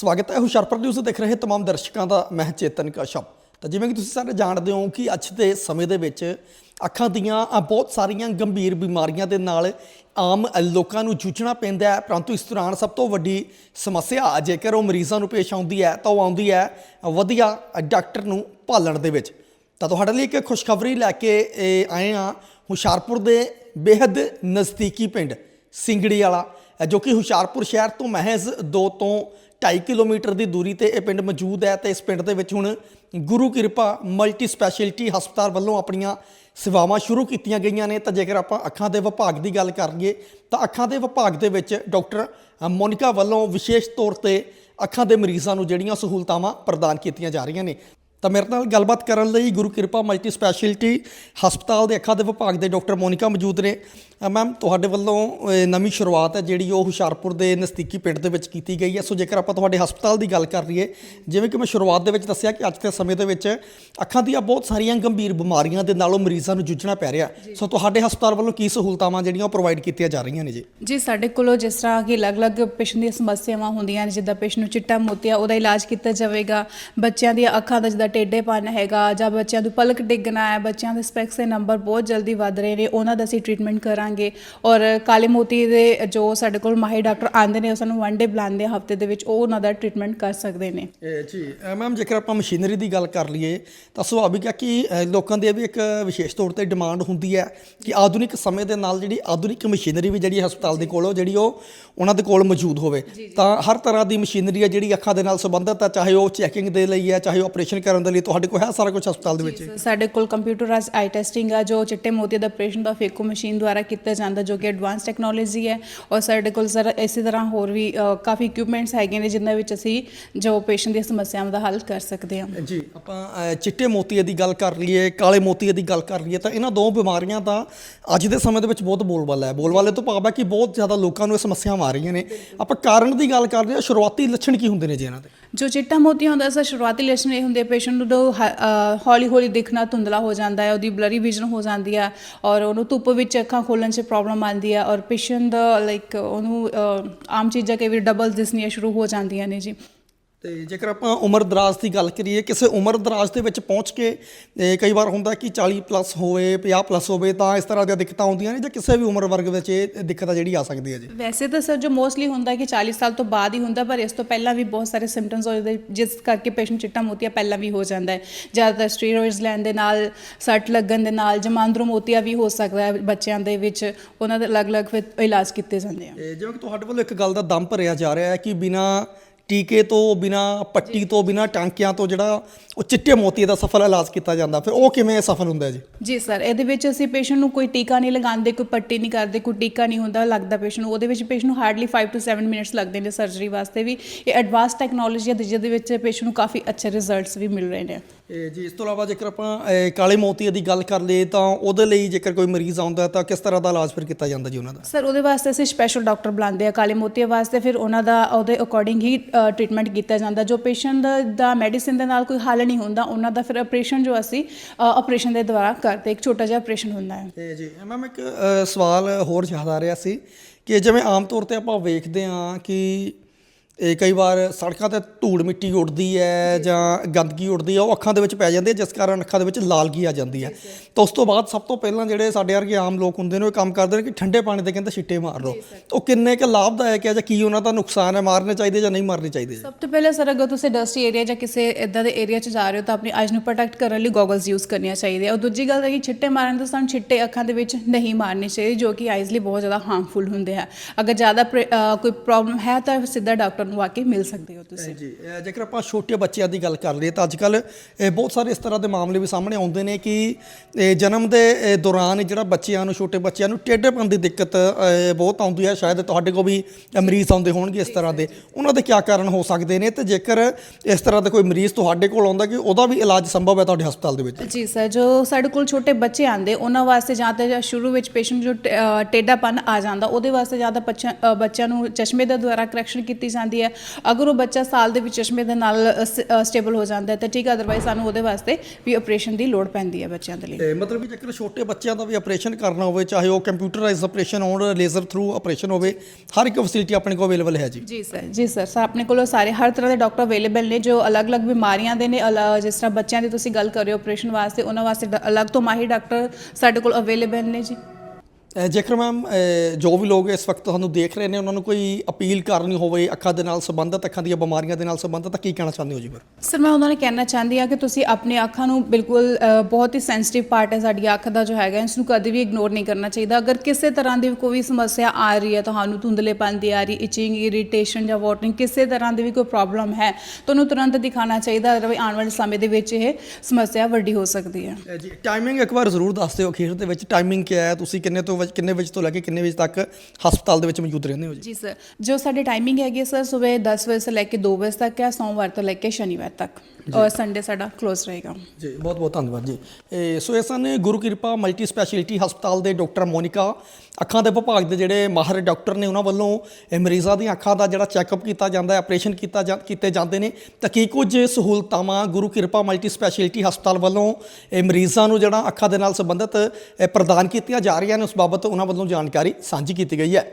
ਸਵਾਗਤ ਹੈ ਹੁਸ਼ਿਆਰਪੁਰ ਨਿਊਜ਼ ਦੇਖ ਰਹੇ तमाम ਦਰਸ਼ਕਾਂ ਦਾ ਮੈਂ ਚੇਤਨ ਕਸ਼ਪ ਤਾਂ ਜਿਵੇਂ ਕਿ ਤੁਸੀਂ ਸਾਰੇ ਜਾਣਦੇ ਹੋ ਕਿ ਅੱਜ ਦੇ ਸਮੇਂ ਦੇ ਵਿੱਚ ਅੱਖਾਂ ਦੀਆਂ ਅ, ਬਹੁਤ ਸਾਰੀਆਂ ਗੰਭੀਰ ਬਿਮਾਰੀਆਂ ਦੇ ਨਾਲ ਆਮ ਅ, ਲੋਕਾਂ ਨੂੰ ਜੂਝਣਾ ਪੈਂਦਾ ਹੈ ਪਰੰਤੂ ਇਸ ਦੌਰਾਨ ਸਭ ਤੋਂ ਵੱਡੀ ਸਮੱਸਿਆ ਜੇਕਰ ਉਹ ਮਰੀਜ਼ਾਂ ਨੂੰ ਪੇਸ਼ ਆਉਂਦੀ ਹੈ ਤਾਂ ਉਹ ਆਉਂਦੀ ਹੈ ਵਧੀਆ ਡਾਕਟਰ ਨੂੰ ਭਾਲਣ ਦੇ ਵਿੱਚ ਤਾਂ ਤੁਹਾਡੇ ਲਈ ਇੱਕ ਖੁਸ਼ਖਬਰੀ ਲੈ ਕੇ ਇਹ ਆਏ ਹਾਂ ਹੁਸ਼ਿਆਰਪੁਰ ਦੇ ਬੇਹੱਦ ਨਜ਼ਦੀਕੀ ਪਿੰਡ ਸਿੰਗੜੀ ਵਾਲਾ ਅ, ਜੋ ਕਿ ਹੁਸ਼ਿਆਰਪੁਰ ਸ਼ਹਿਰ ਤੋਂ ਮਹਿਜ਼ 2 ਤੋਂ 2.5 ਕਿਲੋਮੀਟਰ ਦੀ ਦੂਰੀ ਤੇ ਇਹ ਪਿੰਡ ਮੌਜੂਦ ਹੈ ਤੇ ਇਸ ਪਿੰਡ ਦੇ ਵਿੱਚ ਹੁਣ ਗੁਰੂ ਕਿਰਪਾ ਮਲਟੀ ਸਪੈਸ਼ਲਿਟੀ ਹਸਪਤਾਲ ਵੱਲੋਂ ਆਪਣੀਆਂ ਸੇਵਾਵਾਂ ਸ਼ੁਰੂ ਕੀਤੀਆਂ ਗਈਆਂ ਨੇ। ਤਾਂ ਜੇਕਰ ਆਪਾਂ ਅੱਖਾਂ ਦੇ ਵਿਭਾਗ ਦੀ ਗੱਲ ਕਰੀਏ, ਤਾਂ ਅੱਖਾਂ ਦੇ ਵਿਭਾਗ ਦੇ ਵਿੱਚ ਡਾਕਟਰ ਮੋਨਿਕਾ ਵੱਲੋਂ ਵਿਸ਼ੇਸ਼ ਤੌਰ ਤੇ ਅੱਖਾਂ ਦੇ ਮਰੀਜ਼ਾਂ ਨੂੰ ਜਿਹੜੀਆਂ ਸਹੂਲਤਾਵਾਂ ਪ੍ਰਦਾਨ ਕੀਤੀਆਂ ਜਾ ਰਹੀਆਂ ਨੇ। ਤਾਂ ਮੇਰੇ ਨਾਲ ਗੱਲਬਾਤ ਕਰਨ ਲਈ ਗੁਰੂ ਕਿਰਪਾ ਮਲਟੀ ਸਪੈਸ਼ਲਿਟੀ ਹਸਪਤਾਲ ਦੇ ਅੱਖਾਂ ਦੇ ਵਿਭਾਗ ਦੇ ਡਾਕਟਰ ਮੋਨਿਕਾ ਮੌਜੂਦ ਨੇ। ਮੈਮ ਤੁਹਾਡੇ ਵੱਲੋਂ ਨਵੀਂ ਸ਼ੁਰੂਆਤ ਹੈ ਜਿਹੜੀ ਉਹ ਹੁਸ਼ਿਆਰਪੁਰ ਦੇ ਨਜ਼ਦੀਕੀ ਪਿੰਡ ਦੇ ਵਿੱਚ ਕੀਤੀ ਗਈ ਹੈ। ਸੋ ਜੇਕਰ ਆਪਾਂ ਤੁਹਾਡੇ ਹਸਪਤਾਲ ਦੀ ਗੱਲ ਕਰ ਲਈਏ ਜਿਵੇਂ ਕਿ ਮੈਂ ਸ਼ੁਰੂਆਤ ਦੇ ਵਿੱਚ ਦੱਸਿਆ ਕਿ ਅੱਜ ਦੇ ਸਮੇਂ ਦੇ ਵਿੱਚ ਅੱਖਾਂ ਦੀਆਂ ਬਹੁਤ ਸਾਰੀਆਂ ਗੰਭੀਰ ਬਿਮਾਰੀਆਂ ਦੇ ਨਾਲੋਂ ਮਰੀਜ਼ਾਂ ਨੂੰ ਜੂਝਣਾ ਪੈ ਰਿਹਾ। ਸੋ ਤੁਹਾਡੇ ਹਸਪਤਾਲ ਵੱਲੋਂ ਕੀ ਸਹੂਲਤਾਂ ਜਿਹੜੀਆਂ ਉਹ ਪ੍ਰੋਵਾਈਡ ਕੀਤੀਆਂ ਜਾ ਰਹੀਆਂ ਨੇ ਜੀ? ਜੀ ਸਾਡੇ ਕੋਲੋਂ ਜਿਸ ਤਰ੍ਹਾਂ ਕਿ ਅਲੱਗ-ਅਲੱਗ ਪੇਸ਼ੈਂਟ ਦੀਆਂ ਸਮੱਸਿਆਵਾਂ ਹੁੰਦੀਆਂ ਨੇ ਜਿੱਦਾਂ ਪੇਸ਼ੈਂਟ ਨੂੰ ਚਿੱਟਾ ਮੋਤੀਆ ਉਹਦਾ ਇਲਾਜ ਕੀਤਾ ਜਾਵੇਗਾ। ਬੱਚਿਆਂ ਦੀਆਂ ਅੱਖਾਂ ਦਾ ਜਿੱਦਾਂ ਟੇਢੇਪਨ ਹੈਗਾ ਜਾਂ ਬੱਚਿਆਂ ਨੂੰ ਪਲਕ ਡਿੱਗਣਾ ਹੈ ਬੱਚਿਆਂ ਦੇ ਸਪੈਕਸ ਦੇ ਨੰਬਰ ਬਹੁਤ ਜਲਦੀ ਵੱਧ ਰਹੇ ਨੇ ਉਹਨਾਂ ਦਾ ਅਸੀਂ ਟ੍ਰੀਟਮੈਂਟ ਕਰਾਂਗੇ। ਔਰ ਕਾਲੇ ਮੋਤੀ ਦੇ ਜੋ ਸਾਡੇ ਕੋਲ ਮਾਹਿਰ ਡਾਕਟਰ ਆਉਂਦੇ ਨੇ ਉਹ ਸਾਨੂੰ ਵਨ ਡੇ ਬੁਲਾਉਂਦੇ ਹਫ਼ਤੇ ਦੇ ਵਿੱਚ ਉਹ ਉਹਨਾਂ ਦਾ ਟ੍ਰੀਟਮੈਂਟ ਕਰ ਸਕਦੇ ਨੇ। ਜੀ ਮੈਮ ਜੇਕਰ ਆਪਾਂ ਮਸ਼ੀਨਰੀ ਦੀ ਗੱਲ ਕਰ ਲਈਏ ਤਾਂ ਸੁਭਾਵਿਕ ਹੈ ਕਿ ਲੋਕਾਂ ਦੀ ਵੀ ਇੱਕ ਵਿਸ਼ੇਸ਼ ਤੌਰ ਤੇ ਡਿਮਾਂਡ ਹੁੰਦੀ ਹੈ ਕਿ ਆਧੁਨਿਕ ਸਮੇਂ ਦੇ ਨਾਲ ਜਿਹੜੀ ਆਧੁਨਿਕ ਮਸ਼ੀਨਰੀ ਵੀ ਜਿਹੜੀ ਹਸਪਤਾਲ ਦੇ ਕੋਲ ਉਹ ਜਿਹੜੀ ਉਹ ਉਹਨਾਂ ਦੇ ਕੋਲ ਮੌਜੂਦ ਹੋਵੇ। ਤਾਂ ਹਰ ਤਰ੍ਹਾਂ ਦੀ ਮਸ਼ੀਨਰੀ ਹੈ ਜਿਹੜੀ ਅੱਖਾਂ ਦੇ ਨਾਲ ਸੰਬੰਧਿਤ ਹੈ ਚਾਹੇ ਉਹ ਚੈਕਿੰਗ ਦੇ ਲਈ ਹੈ ਚਾਹੇ ਉਹ ਆਪਰੇਸ਼ਨ ਕਰਨ ਦੇ ਲਈ ਤੁਹਾਡੇ ਕੋਲ ਹੈ ਸਾਰਾ ਕੁਝ ਹਸਪਤਾਲ ਦੇ ਵਿੱਚ? ਸਾਡੇ ਕੋਲ ਕੰਪਿਊਟਰਾਈਜ਼ ਆਈ ਟੈਸਟਿੰਗ ਆ ਜੋ ਚਿੱਟੇ ਮੋਤੀ ਦਾ ਆਪਰੇਸ਼ਨ ਦਾ ਫੇਕੋ ਮਸ਼ੀਨ ਦੁਆਰਾ ਕੀਤਾ ਜਾਂਦਾ ਜੋ ਕਿ ਐਡਵਾਂਸ ਟੈਕਨੋਲੋਜੀ ਹੈ। ਔਰ ਸਾਡੇ ਕੋਲ ਸਰ ਇਸੇ ਤਰ੍ਹਾਂ ਹੋਰ ਵੀ ਕਾਫੀ ਇਕਵਿਪਮੈਂਟਸ ਹੈਗੇ ਨੇ ਜਿਨ੍ਹਾਂ ਵਿੱਚ ਅਸੀਂ ਜੋ ਪੇਸ਼ੈਂਟ ਦੀਆਂ ਸਮੱਸਿਆਵਾਂ ਦਾ ਹੱਲ ਕਰ ਸਕਦੇ ਹਾਂ। ਜੀ ਆਪਾਂ ਚਿੱਟੇ ਮੋਤੀਏ ਦੀ ਗੱਲ ਕਰ ਲਈਏ ਕਾਲੇ ਮੋਤੀਏ ਦੀ ਗੱਲ ਕਰ ਲਈਏ ਤਾਂ ਇਹਨਾਂ ਦੋ ਬਿਮਾਰੀਆਂ ਦਾ ਅੱਜ ਦੇ ਸਮੇਂ ਦੇ ਵਿੱਚ ਬਹੁਤ ਬੋਲਬਾਲਾ ਹੈ। ਬੋਲਬਾਲੇ ਤੋਂ ਭਾਵ ਹੈ ਕਿ ਬਹੁਤ ਜ਼ਿਆਦਾ ਲੋਕਾਂ ਨੂੰ ਇਹ ਸਮੱਸਿਆਵਾਂ ਆ ਰਹੀਆਂ ਨੇ। ਆਪਾਂ ਕਾਰਨ ਦੀ ਗੱਲ ਕਰਦੇ ਹਾਂ ਸ਼ੁਰੂਆਤੀ ਲੱਛਣ ਕੀ ਹੁੰਦੇ ਨੇ ਜੀ ਇਹਨਾਂ ਦੇ? ਜੋ ਚਿੱਟਾ ਮੋਤੀ ਹੁੰਦਾ ਸਰ ਸ਼ੁਰੂਆਤੀ ਲੱਛਣ ਇਹ ਹੁੰਦੇ ਪੇਸ਼ੈਂਟ ਨੂੰ ਹੌਲੀ ਹੌਲੀ ਦਿਖਣਾ ਧੁੰਦਲਾ ਹੋ ਜਾਂਦਾ ਹੈ, ਉਹਦੀ ਬਲਰੀ ਵਿਜ਼ਨ ਹੋ ਜਾਂਦੀ ਹੈ ਔਰ ਉਹਨੂੰ ਧੁੱਪ ਵਿੱਚ ਅੱਖਾਂ ਖੋਲਣ 'ਚ ਪ੍ਰੋਬਲਮ ਆਉਂਦੀ ਹੈ ਔਰ ਪੇਸ਼ੈਂਟ ਦਾ ਲਾਈਕ ਉਹਨੂੰ ਆਮ ਚੀਜ਼ਾਂ ਕਈ ਵਾਰ ਡਬਲ ਦਿਸਣੀਆਂ ਸ਼ੁਰੂ ਹੋ ਜਾਂਦੀਆਂ ਨੇ ਜੀ। ਤੇ ਜੇਕਰ ਆਪਾਂ ਉਮਰ ਦਰਾਜ਼ ਦੀ ਗੱਲ ਕਰੀਏ ਕਿਸੇ ਉਮਰ ਦਰਾਜ਼ ਦੇ ਵਿੱਚ ਪਹੁੰਚ ਕੇ ਕਈ ਵਾਰ ਹੁੰਦਾ ਕਿ 40 ਪਲੱਸ ਹੋਵੇ 50 ਪਲੱਸ ਹੋਵੇ ਤਾਂ ਇਸ ਤਰ੍ਹਾਂ ਦੀਆਂ ਦਿੱਕਤਾਂ ਆਉਂਦੀਆਂ ਨੇ ਜਾਂ ਕਿਸੇ ਵੀ ਉਮਰ ਵਰਗ ਵਿੱਚ ਇਹ ਦਿੱਕਤ ਜਿਹੜੀ ਆ ਸਕਦੀ ਹੈ ਜੀ। ਵੈਸੇ ਤਾਂ ਸਰ ਜੋ ਮੋਸਟਲੀ ਹੁੰਦਾ ਕਿ 40 ਸਾਲ ਤੋਂ ਬਾਅਦ ਹੀ ਹੁੰਦਾ ਪਰ ਇਸ ਤੋਂ ਪਹਿਲਾਂ ਵੀ ਬਹੁਤ ਸਾਰੇ ਸਿੰਪਟਮਸ ਹੋ ਜਾਂਦੇ ਜਿਸ ਕਰਕੇ ਪੇਸ਼ੈਂਟ ਚਿੱਟਾ ਮੋਤੀਆ ਪਹਿਲਾਂ ਵੀ ਹੋ ਜਾਂਦਾ ਹੈ। ਜ਼ਿਆਦਾਤਰ ਸਟੀਰੋਇਡਸ ਲੈਣ ਦੇ ਨਾਲ ਸੱਟ ਲੱਗਣ ਦੇ ਨਾਲ ਜਮਾਂਦਰੂ ਮੋਤੀਆ ਵੀ ਹੋ ਸਕਦਾ ਹੈ ਬੱਚਿਆਂ ਦੇ ਵਿੱਚ ਉਹਨਾਂ ਦੇ ਅਲੱਗ-ਅਲੱਗ ਫਿਰ ਇਲਾਜ ਕੀਤੇ ਜਾਂਦੇ ਆ। ਜਿਵੇਂ ਕਿ ਤੁਹਾਡੇ ਵੱਲੋਂ ਇੱਕ ਗੱਲ ਦਾ ਦਮ ਭਰਿਆ ਜਾ ਰਿਹਾ ਹੈ ਕਿ ਬਿਨਾ ਟੀਕੇ ਤੋਂ ਬਿਨਾ ਪੱਟੀ ਤੋਂ ਬਿਨਾ ਟਾਂਕਿਆਂ ਤੋਂ ਜਿਹੜਾ ਉਹ ਚਿੱਟੇ ਮੋਤੀ ਦਾ ਸਫਲ ਇਲਾਜ ਕੀਤਾ ਜਾਂਦਾ। ਫਿਰ ਉਹ ਕਿਵੇਂ ਸਫਲ ਹੁੰਦਾ ਹੈ ਜੀ? ਜੀ ਸਰ ਇਹਦੇ ਵਿੱਚ ਅਸੀਂ ਪੇਸ਼ੈਂਟ ਨੂੰ ਕੋਈ ਟੀਕਾ ਨਹੀਂ ਲਗਾਉਂਦੇ ਕੋਈ ਪੱਟੀ ਨਹੀਂ ਕਰਦੇ ਕੋਈ ਟੀਕਾ ਨਹੀਂ ਹੁੰਦਾ ਲੱਗਦਾ ਪੇਸ਼ੈਂਟ ਨੂੰ। ਉਹਦੇ ਵਿੱਚ ਪੇਸ਼ੈਂਟ ਨੂੰ ਹਾਰਡਲੀ 5 ਟੂ 7 ਮਿੰਟਸ ਲੱਗਦੇ ਨੇ ਸਰਜਰੀ ਵਾਸਤੇ ਵੀ। ਇਹ ਐਡਵਾਂਸ ਟੈਕਨੋਲੋਜੀ ਹੈ ਜਿਹਦੇ ਵਿੱਚ ਪੇਸ਼ੈਂਟ ਨੂੰ ਕਾਫੀ ਅੱਛੇ ਰਿਜ਼ਲਟਸ ਵੀ ਮਿਲ ਰਹੇ ਨੇ। ਜੀ ਇਸ ਤੋਂ ਇਲਾਵਾ ਜੇਕਰ ਆਪਾਂ ਕਾਲੇ ਮੋਤੀ ਦੀ ਗੱਲ ਕਰ ਲਈਏ ਤਾਂ ਉਹਦੇ ਲਈ ਜੇਕਰ ਕੋਈ ਮਰੀਜ਼ ਆਉਂਦਾ ਤਾਂ ਕਿਸ ਤਰ੍ਹਾਂ ਦਾ ਇਲਾਜ ਫਿਰ ਕੀਤਾ ਜਾਂਦਾ ਜੀ ਉਹਨਾਂ ਦਾ? ਸਰ ਉਹਦੇ ਵਾਸਤੇ ਅਸੀਂ ਸਪੈਸ਼ਲ ਡਾਕਟਰ ਬੁਲਾਉਂਦੇ ਆ ਕਾਲੇ ਮੋਤੀਆ ਵਾਸਤੇ ਫਿਰ ਉਹਨਾਂ ਦਾ ਉਹਦੇ ਅਕੋਰਡਿੰਗ ਹੀ ਟ੍ਰੀਟਮੈਂਟ ਕੀਤਾ ਜਾਂਦਾ, ਜੋ ਪੇਸ਼ੈਂਟ ਦਾ ਮੈਡੀਸਿਨ ਦੇ ਨਾਲ ਕੋਈ ਹੱਲ ਨਹੀਂ ਹੁੰਦਾ, ਉਹਨਾਂ ਦਾ ਫਿਰ ਆਪਰੇਸ਼ਨ ਜੋ ਅਸੀਂ ਆਪਰੇਸ਼ਨ ਦੇ ਦੁਆਰਾ ਕਰਦੇ, ਇੱਕ ਛੋਟਾ ਜਿਹਾ ਆਪਰੇਸ਼ਨ ਹੁੰਦਾ ਹੈ। ਤੇ ਜੀ ਮੈਮ ਇੱਕ ਸਵਾਲ ਹੋਰ ਯਾਦ ਆ ਰਿਹਾ ਸੀ ਕਿ ਜਿਵੇਂ ਆਮ ਤੌਰ ਤੇ ਆਪਾਂ ਵੇਖਦੇ ਹਾਂ ਕਿ ਇਹ ਕਈ ਵਾਰ ਸੜਕਾਂ ਤੇ ਧੂੜ ਮਿੱਟੀ ਉੱਡਦੀ ਹੈ ਜਾਂ। ਗੰਦਗੀ ਉੱਡਦੀ ਹੈ ਉਹ ਅੱਖਾਂ ਦੇ ਵਿੱਚ ਪੈ ਜਾਂਦੀ ਹੈ ਜਿਸ ਕਾਰਨ ਅੱਖਾਂ ਦੇ ਵਿੱਚ ਲਾਲਗੀ ਆ ਜਾਂਦੀ ਹੈ। ਤਾਂ ਉਸ ਤੋਂ ਬਾਅਦ ਸਭ ਤੋਂ ਪਹਿਲਾਂ ਜਿਹੜੇ ਸਾਡੇ ਵਰਗੇ ਆਮ ਲੋਕ ਹੁੰਦੇ ਨੇ ਉਹ ਕੰਮ ਕਰਦੇ ਨੇ ਕਿ ਠੰਡੇ ਪਾਣੀ ਦੇ ਕਹਿੰਦੇ ਛਿੱਟੇ ਮਾਰ ਲਓ। ਉਹ ਕਿੰਨੇ ਕੁ ਲਾਭਦਾਇਕ ਹੈ ਜਾਂ ਕੀ ਉਹਨਾਂ ਦਾ ਨੁਕਸਾਨ ਹੈ ਮਾਰਨੇ ਚਾਹੀਦੇ ਜਾਂ ਨਹੀਂ ਮਾਰਨੇ ਚਾਹੀਦੇ? ਸਭ ਤੋਂ ਪਹਿਲਾਂ ਸਰ ਅਗਰ ਤੁਸੀਂ ਡਸਟੀ ਏਰੀਆ ਜਾਂ ਕਿਸੇ ਇਦਾਂ ਦੇ ਏਰੀਆ 'ਚ ਜਾ ਰਹੇ ਹੋ ਤਾਂ ਆਪਣੀ ਆਈਜ਼ ਨੂੰ ਪ੍ਰੋਟੈਕਟ ਕਰਨ ਲਈ ਗੋਗਲਸ ਯੂਜ਼ ਕਰਨੀਆਂ ਚਾਹੀਦੀਆਂ ਔਰ ਦੂਜੀ ਗੱਲ ਹੈ ਕਿ ਛਿੱਟੇ ਮਾਰਨ ਤੋਂ ਸਾਨੂੰ ਛਿੱਟੇ ਅੱਖਾਂ ਦੇ ਵਿੱਚ ਨਹੀਂ ਮਾਰਨੇ ਚਾਹੀਦੇ ਜੋ ਕਿ ਆਈਜ਼ ਲਈ ਬਹੁਤ ਜ਼ਿਆਦਾ ਹਾਰਮਫੁਲ ਹੁੰਦੇ ਆ। ਅਗਰ ਜ਼ਿਆਦਾ ਕੋਈ ਪ੍ਰੋਬਲਮ ਹੈ ਤਾਂ ਸਿੱਧਾ ਡਾਕਟਰ ਨੂੰ ਆ ਕੇ ਮਿਲ ਸਕਦੇ ਹੋ ਤੁਸੀਂ। ਜੀ ਜੇਕਰ ਆਪਾਂ ਛੋਟੇ ਬੱਚਿਆਂ ਦੀ ਗੱਲ ਕਰ ਲਈਏ ਤਾਂ ਅੱਜ ਕੱਲ ਬਹੁਤ ਸਾਰੇ ਇਸ ਤਰ੍ਹਾਂ ਦੇ ਮਾਮਲੇ ਵੀ ਸਾਹਮਣੇ ਆਉਂਦੇ ਨੇ ਕਿ ਜਨਮ ਦੇ ਦੌਰਾਨ ਜਿਹੜਾ ਬੱਚਿਆਂ ਨੂੰ ਛੋਟੇ ਬੱਚਿਆਂ ਨੂੰ ਟੇਢੇਪਨ ਦੀ ਦਿੱਕਤ ਬਹੁਤ ਆਉਂਦੀ ਹੈ। ਸ਼ਾਇਦ ਤੁਹਾਡੇ ਕੋਲ ਵੀ ਮਰੀਜ਼ ਆਉਂਦੇ ਹੋਣਗੇ ਇਸ ਤਰ੍ਹਾਂ ਦੇ। ਉਹਨਾਂ ਦੇ ਕੀ ਕਾਰਨ ਹੋ ਸਕਦੇ ਨੇ? ਤੇ ਜੇਕਰ ਇਸ ਤਰ੍ਹਾਂ ਦਾ ਕੋਈ ਮਰੀਜ਼ ਤੁਹਾਡੇ ਕੋਲ ਆਉਂਦਾ ਕਿ ਉਹਦਾ ਵੀ ਇਲਾਜ ਸੰਭਵ ਹੈ ਤੁਹਾਡੇ ਹਸਪਤਾਲ ਦੇ ਵਿੱਚ? ਜੀ ਸਰ ਜੋ ਸਾਡੇ ਕੋਲ ਛੋਟੇ ਬੱਚੇ ਆਂਦੇ ਉਹਨਾਂ ਵਾਸਤੇ ਜਾਂ ਤਾਂ ਸ਼ੁਰੂ ਵਿੱਚ ਪੇਸ਼ੈਂਟ ਜੋ ਟੇਢਾਪਨ ਆ ਜਾਂਦਾ ਉਹਦੇ ਵਾਸਤੇ ਜਾਂ ਤਾਂ ਬੱਚਿਆਂ ਅ, ਬੱਚਿਆਂ ਨੂੰ ਚਸ਼ਮੇ ਦੇ ਦੁਆਰਾ ਕਰੈਕਸ਼ਨ ਕੀਤੀ ਜਾਂਦੀ ਜਾਂਦੀ ਹੈ। ਅਗਰ ਉਹ ਬੱਚਾ ਸਾਲ ਦੇ ਵਿੱਚ ਚਸ਼ਮੇ ਦੇ ਨਾਲ ਸਟੇਬਲ ਹੋ ਜਾਂਦਾ ਹੈ ਤਾਂ ਠੀਕ ਹੈ ਅਦਰਵਾਈਜ਼ ਸਾਨੂੰ ਉਹਦੇ ਵਾਸਤੇ ਵੀ ਆਪਰੇਸ਼ਨ ਦੀ ਲੋੜ ਪੈਂਦੀ ਹੈ ਬੱਚਿਆਂ ਦੇ ਲਈ। ਮਤਲਬ ਜੇਕਰ ਛੋਟੇ ਬੱਚਿਆਂ ਦਾ ਵੀ ਆਪਰੇਸ਼ਨ ਕਰਨਾ ਹੋਵੇ ਚਾਹੇ ਉਹ ਕੰਪਿਊਟਰਾਈਜ਼ਡ ਆਪਰੇਸ਼ਨ ਹੋਣ ਲੇਜ਼ਰ ਥਰੂ ਆਪਰੇਸ਼ਨ ਹੋਵੇ ਹਰ ਇੱਕ ਫੈਸਿਲਿਟੀ ਆਪਣੇ ਕੋਲ ਅਵੇਲੇਬਲ ਹੈ ਜੀ? ਜੀ ਸਰ ਜੀ ਸਰ ਸਰ ਆਪਣੇ ਕੋਲ ਸਾਰੇ ਹਰ ਤਰ੍ਹਾਂ ਦੇ ਡਾਕਟਰ ਅਵੇਲੇਬਲ ਨੇ ਜੋ ਅਲੱਗ-ਅਲੱਗ ਬਿਮਾਰੀਆਂ ਦੇ ਨੇ ਜਿਸ ਤਰ੍ਹਾਂ ਬੱਚਿਆਂ ਦੀ ਤੁਸੀਂ ਗੱਲ ਕਰ ਰਹੇ ਹੋ ਆਪਰੇਸ਼ਨ ਵਾਸਤੇ ਉਹਨਾਂ ਵਾਸਤੇ ਅਲੱਗ ਤੋਂ ਮਾਹਿਰ ਡਾਕਟਰ ਸਾਡੇ ਕੋਲ ਅਵੇਲੇਬਲ ਨੇ ਜੀ। ਜੇਕਰ ਮੈਮ ਜੋ ਵੀ ਲੋਕ ਇਸ ਵਕਤ ਤੁਹਾਨੂੰ ਦੇਖ ਰਹੇ ਨੇ ਉਹਨਾਂ ਨੂੰ ਕੋਈ ਅਪੀਲ ਕਰਨੀ ਹੋਵੇ ਅੱਖਾਂ ਦੇ ਨਾਲ ਸੰਬੰਧਿਤ ਅੱਖਾਂ ਦੀਆਂ ਬਿਮਾਰੀਆਂ ਦੇ ਨਾਲ ਸੰਬੰਧਿਤ ਤਾਂ ਕੀ ਕਹਿਣਾ ਚਾਹੁੰਦੇ ਹੋ ਜੀ ਫਿਰ? ਸਰ ਮੈਂ ਉਹਨਾਂ ਨੇ ਕਹਿਣਾ ਚਾਹੁੰਦੀ ਆ ਕਿ ਤੁਸੀਂ ਆਪਣੀ ਅੱਖਾਂ ਨੂੰ ਬਿਲਕੁਲ ਬਹੁਤ ਹੀ ਸੈਂਸਿਟਿਵ ਪਾਰਟ ਹੈ ਸਾਡੀ ਅੱਖ ਦਾ ਜੋ ਹੈਗਾ ਇਸ ਨੂੰ ਕਦੇ ਵੀ ਇਗਨੋਰ ਨਹੀਂ ਕਰਨਾ ਚਾਹੀਦਾ। ਅਗਰ ਕਿਸੇ ਤਰ੍ਹਾਂ ਦੀ ਕੋਈ ਸਮੱਸਿਆ ਆ ਰਹੀ ਹੈ ਤੁਹਾਨੂੰ ਧੁੰਦਲੇਪਨ ਦੀ ਆ ਰਹੀ ਇਚਿੰਗ ਇਰੀਟੇਸ਼ਨ ਜਾਂ ਵਾਟਰਿੰਗ ਕਿਸੇ ਤਰ੍ਹਾਂ ਦੀ ਵੀ ਕੋਈ ਪ੍ਰੋਬਲਮ ਹੈ ਤੁਹਾਨੂੰ ਤੁਰੰਤ ਦਿਖਾਣਾ ਚਾਹੀਦਾ ਅਦਰਵਾਈਜ਼ ਆਉਣ ਵਾਲੇ ਸਮੇਂ ਦੇ ਵਿੱਚ ਇਹ ਸਮੱਸਿਆ ਵੱਡੀ ਹੋ ਸਕਦੀ ਹੈ। ਜੀ ਟਾਈਮਿੰਗ ਇੱਕ ਵਾਰ ਜ਼ਰੂਰ ਦੱਸ ਦਿਓ ਅਖੀਰ ਦੇ ਵਿੱਚ ਟਾਈਮਿੰਗ ਕੀ ਹੈ ਤੁਸੀਂ ਕਿੰਨੇ ਤੋਂ ਵਜ- ਕਿੰਨੇ ਵਜੇ ਤੋਂ ਲੈ ਕੇ ਕਿੰਨੇ ਵਜੇ ਤੱਕ ਹਸਪਤਾਲ ਦੇ ਵਿੱਚ ਮੌਜੂਦ ਰਹਿੰਦੇ ਹੋ ਜੀ? ਜੀ ਸਰ, ਜੋ ਸਾਡੀ ਟਾਈਮਿੰਗ ਹੈਗੀ ਹੈ ਸਰ, ਸਵੇਰ 10 ਵਜੇ ਤੋਂ ਲੈ ਕੇ 2 ਵਜੇ ਤੱਕ ਹੈ, ਸੋਮਵਾਰ ਤੋਂ ਲੈ ਕੇ ਸ਼ਨੀਵਾਰ ਤੱਕ। ਔਰ ਸੰਡੇ ਸਾਡਾ ਕਲੋਜ਼ ਰਹੇਗਾ। ਜੀ ਬਹੁਤ ਬਹੁਤ ਧੰਨਵਾਦ ਜੀ। ਇਹ ਸੋ ਇਹ ਸਨ ਗੁਰੂ ਕਿਰਪਾ ਮਲਟੀ ਸਪੈਸ਼ਲਿਟੀ ਹਸਪਤਾਲ ਦੇ ਡਾਕਟਰ ਮੋਨਿਕਾ। ਅੱਖਾਂ ਦੇ ਵਿਭਾਗ ਦੇ ਜਿਹੜੇ ਮਾਹਰ ਡਾਕਟਰ ਨੇ ਉਹਨਾਂ ਵੱਲੋਂ ਇਹ ਮਰੀਜ਼ਾਂ ਦੀਆਂ ਅੱਖਾਂ ਦਾ ਜਿਹੜਾ ਚੈੱਕਅਪ ਕੀਤਾ ਜਾਂਦਾ ਹੈ ਆਪਰੇਸ਼ਨ ਕੀਤਾ ਜਾ ਕੀਤੇ ਜਾਂਦੇ ਨੇ। ਤਾਂ ਕੀ ਕੁਝ ਸਹੂਲਤਾਵਾਂ ਗੁਰੂ ਕਿਰਪਾ ਮਲਟੀ ਸਪੈਸ਼ਲਿਟੀ ਹਸਪਤਾਲ ਵੱਲੋਂ ਇਹ ਮਰੀਜ਼ਾਂ ਨੂੰ ਜਿਹੜਾ ਅੱਖਾਂ ਦੇ ਨਾਲ ਸੰਬੰਧਿਤ ਇਹ ਪ੍ਰਦਾਨ ਕੀਤੀਆਂ ਜਾ ਰਹੀਆਂ ਨੇ ਉਸ ਬਾਬਤ ਉਹਨਾਂ ਵੱਲੋਂ ਜਾਣਕਾਰੀ ਸਾਂਝੀ ਕੀਤੀ ਗਈ ਹੈ।